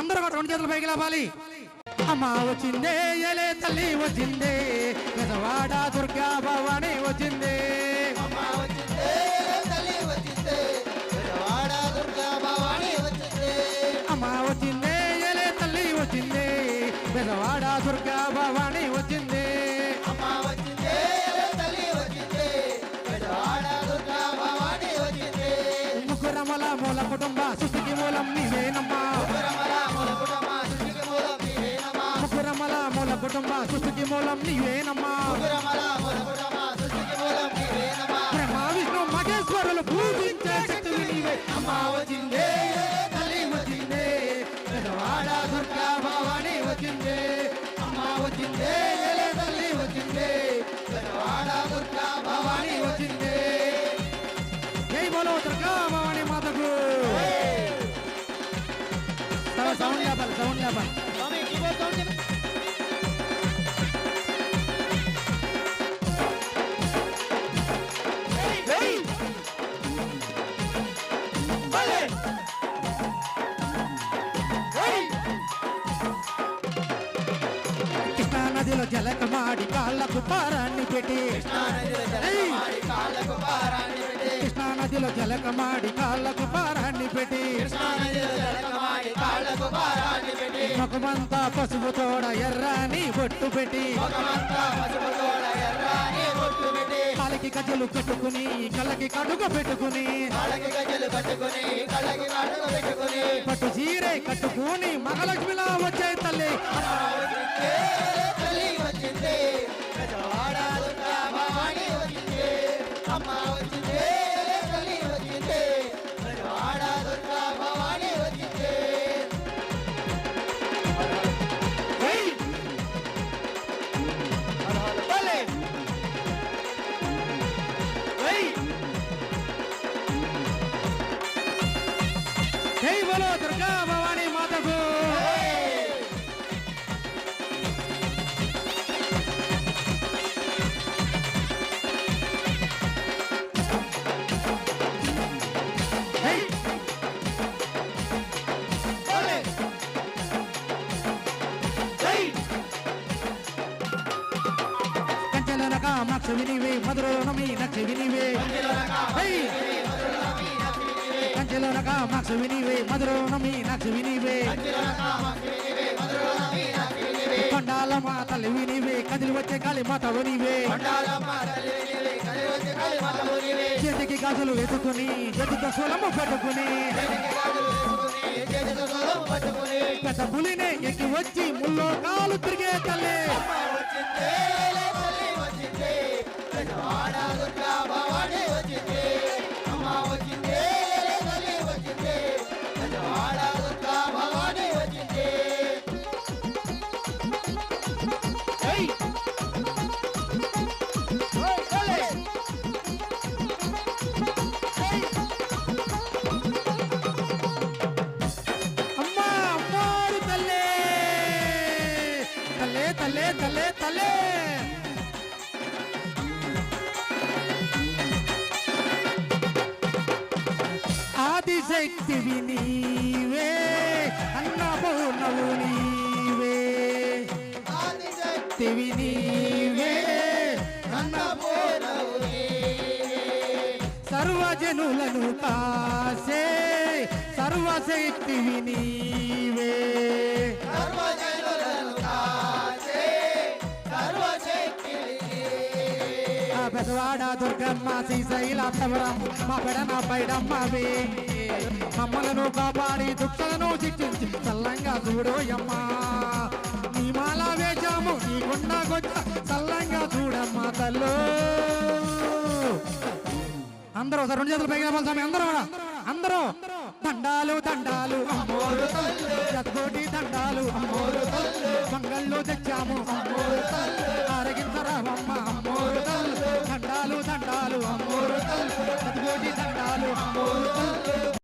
అందరూ కూడా రెండు చేతులు పైకి లేపాలి. అమ్మ వచ్చిందే ఎలే తల్లి వచ్చిందే పెదవాడ దుర్గా భవాని వచ్చిందే. అమ్మ వచ్చిందే ఎలే తల్లి వచ్చిందే పెదవాడ దుర్గా భవాని వచ్చిందే. ముగ్గురమల మూల కుటుంబ సృష్టికి మూలం నీవేనమ్మా నీవేనమ్మా పురమల విష్ణు మహేశ్వరులు పూజించే శక్తివి నీవే. అమ్మ వచ్చిందే తల్లి వచ్చిందే పెద్దవాడ దుర్గా భవాని వచ్చిందే అమ్మ వచ్చిందే తల్లి వచ్చిందే దుర్గా భవాని వచ్చిందే జై బోలో దుర్గా భవాని మాతకు. సౌండ్ లేపాలి సౌండ్ లేపాలి కృష్ణానదిలో జలకమాడి కాళ్ళకు పారాన్ని పెట్టి. కృష్ణా నదిలో జలకమాడి కాళ్ళకు పారాన్ని పెట్టి. కృష్ణానదిలో జలకమాడి కాళ్ళకు పారాన్ని పెట్టి ముఖమంతా పసుపు తోడ ఎర్రాని బొట్టు పెట్టి. ముఖమంతా కాలికి గజలు కట్టుకుని కళ్ళకి కడుగు పెట్టుకుని. పట్టు చీరే కట్టుకుని మహాలక్ష్మిలా వచ్చే తల్లి. జై బోలో దుర్గా భవాని మాతకు. కంచెలనక మాక్ష వినివే మధురోనమి నక్ష వినివే జై కంచెలనక మాక్ష వినివే మధురోనమి నక్ష వినివే కొండాల మా తల్లి వినివే కదిలి వచ్చే కాళీ మాత వినివే కొండాలమ్మ తల్లి వినివే, కదిలి వచ్చే కాళీ మాత వినివే. చేతికి గాజులు ఎత్తుకుని చేతితో సోలము పెట్టుకుని. చేతికి సొలము పట్టుకుని, పెద్ద పులినే ఎక్కి వచ్చి ముల్లో కాలు తిరిగే తల్లి. తల్లే తల్లే తల్లే ఆదిశక్తివి నీవే అన్నపూర్ణవు నీవే. ఆదిశక్తి శక్తివి నీవే అన్నపూర్ణవు నీవే. సర్వజనులను కాసే సర్వశక్తివి నీవే పెదవాడ దుర్గమ్మ శ్రీశైలాత్తవరం మా పెడన పైడమ్మవి మమ్మలను కాపాడి దుఃఖలను శిక్షించి చల్లంగా చూడోయమ్మా నీ మాల వేచాము నీ గుండా చల్లంగా చూడమ్మా తల్లు. అందరూ ఒకసారి రెండు చేతులు పైకి లేపాలి స్వామి అందరూ కూడా. అందరూ. దండాలు దండాలు అమ్మోరు తల్లు. దండాలు అమ్మోరు మంగళ్ళు తెచ్చాము అమ్మోరు